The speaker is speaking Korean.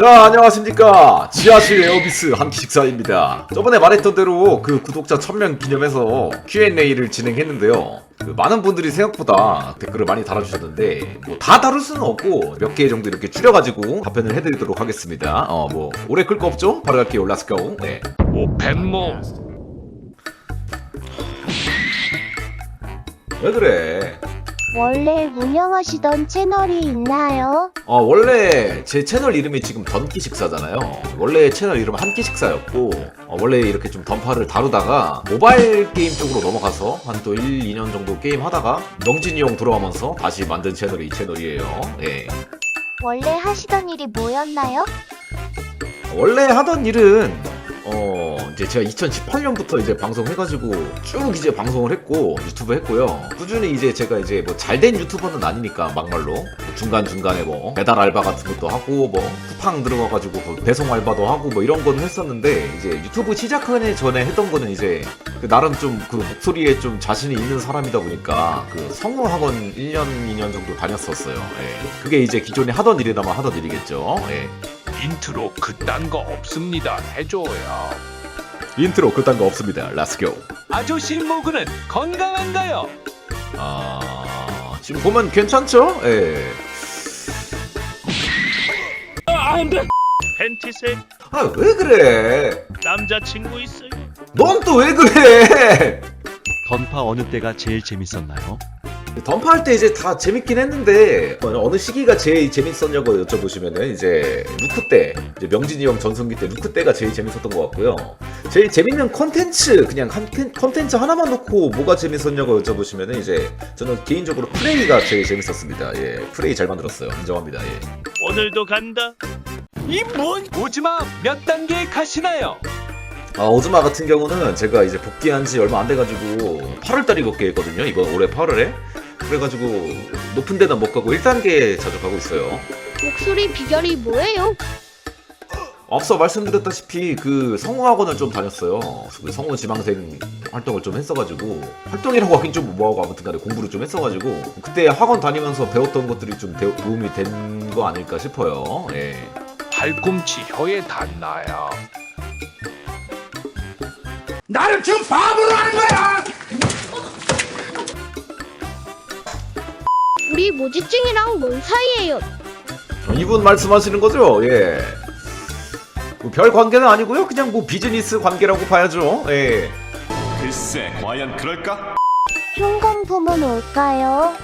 자 안녕하십니까. 지하실 에어비스 한기식사입니다. 저번에 말했던 대로 그 구독자 1000명 기념해서 Q&A를 진행했는데요. 그 많은 분들이 생각보다 댓글을 많이 달아주셨는데 뭐 다 다룰 수는 없고 몇 개 정도 이렇게 줄여가지고 답변을 해드리도록 하겠습니다. 어 뭐 오래 끌 거 없죠? 바로 갈게요. 렛츠고 네. 오펜모. 왜 그래 원래 운영하시던 채널이 있나요? 어 원래 제 채널 이름이 지금 던기식사잖아요 원래 채널 이름은 한기식사였고 어, 원래 이렇게 좀 던파를 다루다가 모바일 게임 쪽으로 넘어가서 한 또 1, 2년 정도 게임 하다가 명진이 형 돌아오면서 다시 만든 채널이 이 채널이에요 예. 원래 하시던 일이 뭐였나요? 원래 하던 일은 어 이제 제가 2018년부터 이제 방송해가지고 쭉 이제 방송을 했고 유튜브 했고요 꾸준히 이제 제가 이제 뭐 잘된 유튜버는 아니니까 막말로 중간 중간에 뭐 배달 알바 같은 것도 하고 뭐 쿠팡 들어가가지고 그 배송 알바도 하고 뭐 이런 거는 했었는데 이제 유튜브 시작하기 전에 했던 거는 이제 그 나름 좀 그 목소리에 좀 자신이 있는 사람이다 보니까 그 성우 학원 1년 2년 정도 다녔었어요. 예. 그게 이제 기존에 하던 일이라면 하던 일이겠죠. 예. 인트로 그딴 거 없습니다 해줘요 인트로 그딴 거 없습니다. 렛츠고. 아저씨 모그는 건강한가요? 아 지금 보면 괜찮죠? 예. 팬티색 아 왜 그래? 남자친구 있어요? 넌 또 왜 그래? 던파 어느 때가 제일 재밌었나요? 던파할 때 이제 다 재밌긴 했는데 어느 시기가 제일 재밌었냐고 여쭤보시면은 이제 루크 때 이제 명진이 형 전성기 때 루크 때가 제일 재밌었던 것 같고요. 제일 재밌는 컨텐츠 그냥 한 컨- 컨텐츠 하나만 놓고 뭐가 재밌었냐고 여쭤보시면은 이제 저는 개인적으로 플레이가 제일 재밌었습니다. 예, 플레이 잘 만들었어요. 인정합니다. 예. 오늘도 간다 이 뭔 오지마 몇 단계 가시나요? 아, 오즈마 같은 경우는 제가 이제 복귀한 지 얼마 안 돼가지고 8월달에 복귀했거든요. 이번 올해 8월에. 그래가지고 높은 데는 못 가고 1단계 자주 가고 있어요. 목소리 비결이 뭐예요? 앞서 말씀드렸다시피 그 성우학원을 좀 다녔어요. 그 성우 지망생 활동을 좀 했어가지고 활동이라고 하긴 좀 뭐하고 아무튼간에 공부를 좀 했어가지고 그때 학원 다니면서 배웠던 것들이 좀 대- 도움이 된 거 아닐까 싶어요. 예. 팔꿈치 혀에 닿나요? 우리 모지증이랑 뭔 사이예요? 이분 말씀하시는 거죠? 예. 뭐별 관계는 아니고요. 그냥 뭐 비즈니스 관계라고 봐야죠. 예. 글쎄, 과연 그럴까? 흉공품은 올까요?